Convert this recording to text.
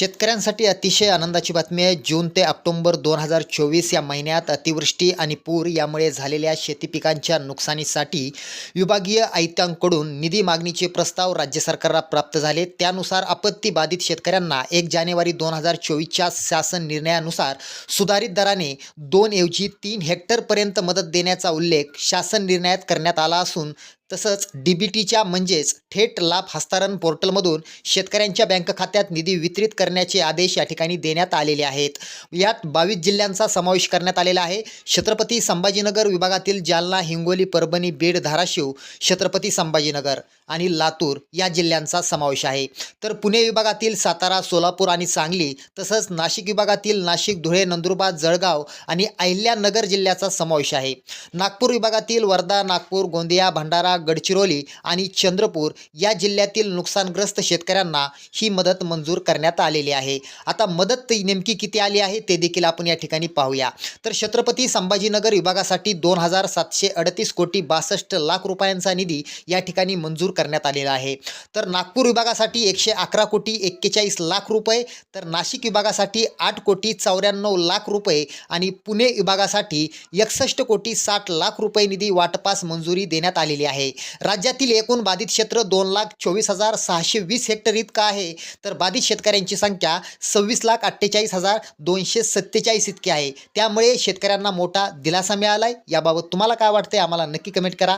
शेतकऱ्यांसाठी अतिशय आनंदाची बातमी आहे. जून ते ऑक्टोंबर दोन हजार चोवीस या महिन्यात अतिवृष्टी आणि पूर यामुळे झालेल्या शेती पिकांच्या नुकसानीसाठी विभागीय आयुक्तांकडून निधी मागणीचे प्रस्ताव राज्य सरकारला प्राप्त झाले. त्यानुसार आपत्ती बाधित शेतकऱ्यांना एक जानेवारी दोन हजार चोवीसच्या शासन निर्णयानुसार सुधारित दराने दोन ऐवजी तीन हेक्टरपर्यंत मदत देण्याचा उल्लेख शासन निर्णयात करण्यात आला असून तसंच डी बी टीच्या म्हणजेच थेट लाभ हस्तांतरण पोर्टलमधून शेतकऱ्यांच्या बँक खात्यात निधी वितरित करण्याचे आदेश या ठिकाणी देण्यात आलेले आहेत. यात बावीस जिल्ह्यांचा समावेश करण्यात आलेला आहे. छत्रपती संभाजीनगर विभागातील जालना हिंगोली परभणी बीड धाराशिव छत्रपती संभाजीनगर आणि लातूर या जिल्ह्यांचा समावेश आहे. तर पुणे विभागातील सातारा सोलापूर आणि सांगली तसंच नाशिक विभागातील नाशिक धुळे नंदुरबार जळगाव आणि अहिल्यानगर जिल्ह्याचा समावेश आहे. नागपूर विभागातील वर्धा नागपूर गोंदिया भंडारा गडचिरोली आणि चंद्रपूर या जिल्ह्यातील नुकसानग्रस्त शेतकऱ्यांना ही मदत मंजूर करण्यात आलेली आहे. आता मदत नेमकी किती आली आहे ते देखील आपण या ठिकाणी पाहूया. तर छत्रपती संभाजीनगर विभागासाठी दोन हजार सातशे अडतीस कोटी बासष्ट लाख रुपयांचा निधी या ठिकाणी मंजूर करण्यात आलेला आहे. तर नागपूर विभागासाठी एकशे अकरा कोटी एक्केचाळीस लाख रुपये तर नाशिक विभागासाठी आठ कोटी चौऱ्याण्णव लाख रुपये आणि पुणे विभागासाठी एकसष्ट कोटी साठ लाख रुपये निधी वाटपास मंजुरी देण्यात आलेली आहे. राज्यातील एकूण बाधित क्षेत्र दोन लाख चोवीस हजार सहाशे वीस हेक्टर इतकं आहे. तर बाधित शेतकऱ्यांची संख्या सव्वीस लाख अठ्ठेचाळीस हजार दोनशे सत्तेचाळीस इतकी आहे. त्यामुळे शेतकऱ्यांना मोठा दिलासा मिळाला आहे याबाबत तुम्हाला काय वाटतंय? आम्हाला नक्की कमेंट करा.